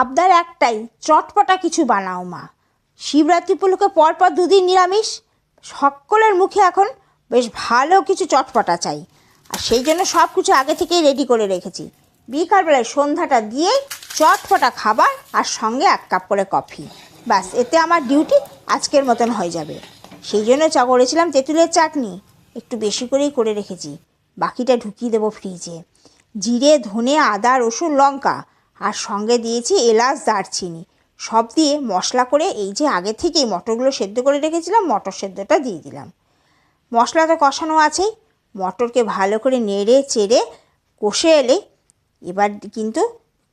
আবদার একটাই, চটপটা কিছু বানাও মা। শিবরাত্রি উপলক্ষে পরপর দুদিন নিরামিষ, সকলের মুখে এখন বেশ ভালো কিছু চটপটা চাই। আর সেই জন্য সব কিছু আগে থেকেই রেডি করে রেখেছি। বিকালবেলায় সন্ধ্যাটা দিয়েই চটপটা খাবার আর সঙ্গে এক কাপ করে কফি ব্যাস, এতে আমার ডিউটি আজকের মতন হয়ে যাবে। সেই জন্য চা করেছিলাম তেঁতুলের চাটনি। একটু বেশি করেই করে রেখেছি। বাকিটা ঢুকিয়ে দেবো ফ্রিজে জিরে, ধনে, আদা, রসুন, লঙ্কা। আর সঙ্গে দিয়েছি এলাচ, দারচিনি। সব দিয়ে মশলা করে এই যে আগে থেকেই মটরগুলো সেদ্ধ করে রেখেছিলাম, মটর সেদ্ধটা দিয়ে দিলাম। মশলা তো কষানো আছেই। মটরকে ভালো করে নেড়ে, চেড়ে কষে এলে এবার কিন্তু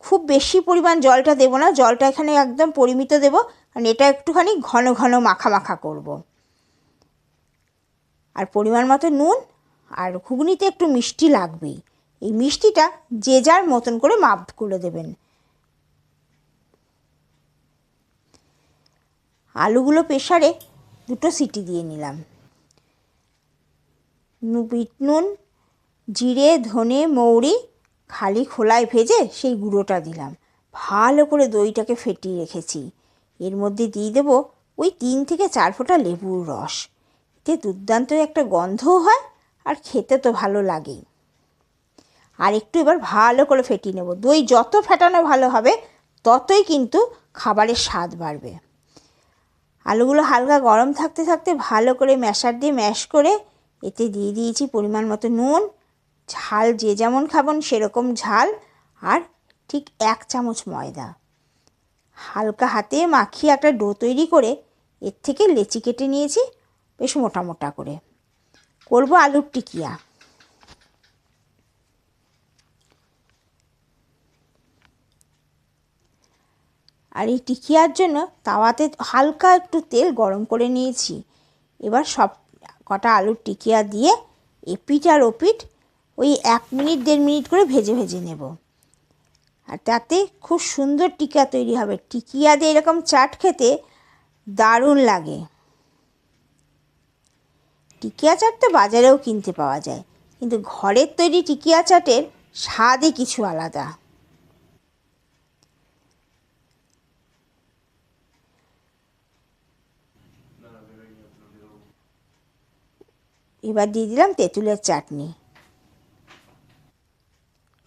খুব বেশি পরিমাণ জলটা দেবো না, জলটা এখানে একদম পরিমিত দেবো, কারণ এটা একটুখানি ঘন ঘন মাখা মাখা করব। আর পরিমাণ মতো নুন আর ঘুগনিতে একটু মিষ্টি লাগবেই। এই মিষ্টিটা যে যার মতন করে মাপ করে দেবেন। আলুগুলো প্রেশারে দুটো সিটি দিয়ে নিলাম। বিট নুন, জিরে, ধনে, মৌরি খালি খোলায় ভেজে সেই গুঁড়োটা দিলাম। ভালো করে দইটাকে ফেটিয়ে রেখেছি। এর মধ্যে দিয়ে দেবো ওই তিন থেকে চার ফোঁটা লেবুর রস। এতে দুর্দান্ত একটা গন্ধও হয় আর খেতে তো ভালো লাগেই। আর একটু এবার ভালো করে ফেটিয়ে নেব। দই যত ফেটানো ভালো হবে, ততই কিন্তু খাবারের স্বাদ বাড়বে। আলুগুলো হালকা গরম থাকতে থাকতে ভালো করে ম্যাশার দিয়ে ম্যাশ করে এতে দিয়ে দিয়েছি পরিমাণ মতো নুন, ঝাল যে যেমন খাবেন সেরকম ঝাল আর ঠিক এক চামচ ময়দা। হালকা হাতে মাখিয়ে একটা ডো তৈরি করে এর থেকে লেচি কেটে নিয়েছি, বেশ মোটা মোটা করে। করব আলুর টিকিয়া। আর এই টিকিয়ার জন্য তাওয়াতে হালকা একটু তেল গরম করে নিয়েছি। এবার সব কটা আলুর টিকিয়া দিয়ে এপিট আর ওপিট ওই এক মিনিট, দেড় মিনিট করে ভেজে ভেজে নেব। আর তাতে খুব সুন্দর টিকিয়া তৈরি হবে। টিকিয়া দিয়ে এরকম চাট খেতে দারুণ লাগে। টিকিয়া চাট তো বাজারেও কিনতে পাওয়া যায়। কিন্তু ঘরের তৈরি টিকিয়া চাটের স্বাদই কিছু আলাদা। এবার দিয়ে দিলাম তেঁতুলের চাটনি।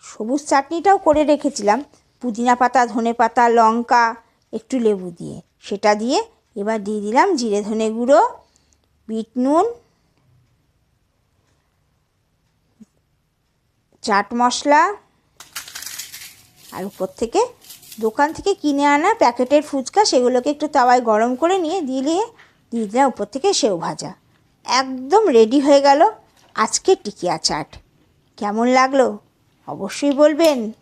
সবুজ চাটনিটাও করে রেখেছিলাম। পুদিনা পাতা, ধনে পাতা, লঙ্কা, একটু লেবু দিয়ে। সেটা দিয়ে এবার দিয়ে দিলাম জিরে ধনে গুঁড়ো, বিট নুন, চাট মশলা, আর উপর থেকে দোকান থেকে কিনে আনা প্যাকেটের ফুচকা, সেগুলোকে একটু তাওয়ায় গরম করে নিয়ে দিলে দিয়ে দিলাম উপর থেকে সেও ভাজা। একদম রেডি হয়ে গেল আজকে টিকিয়া চাট। কেমন লাগল? অবশ্যই বলবেন।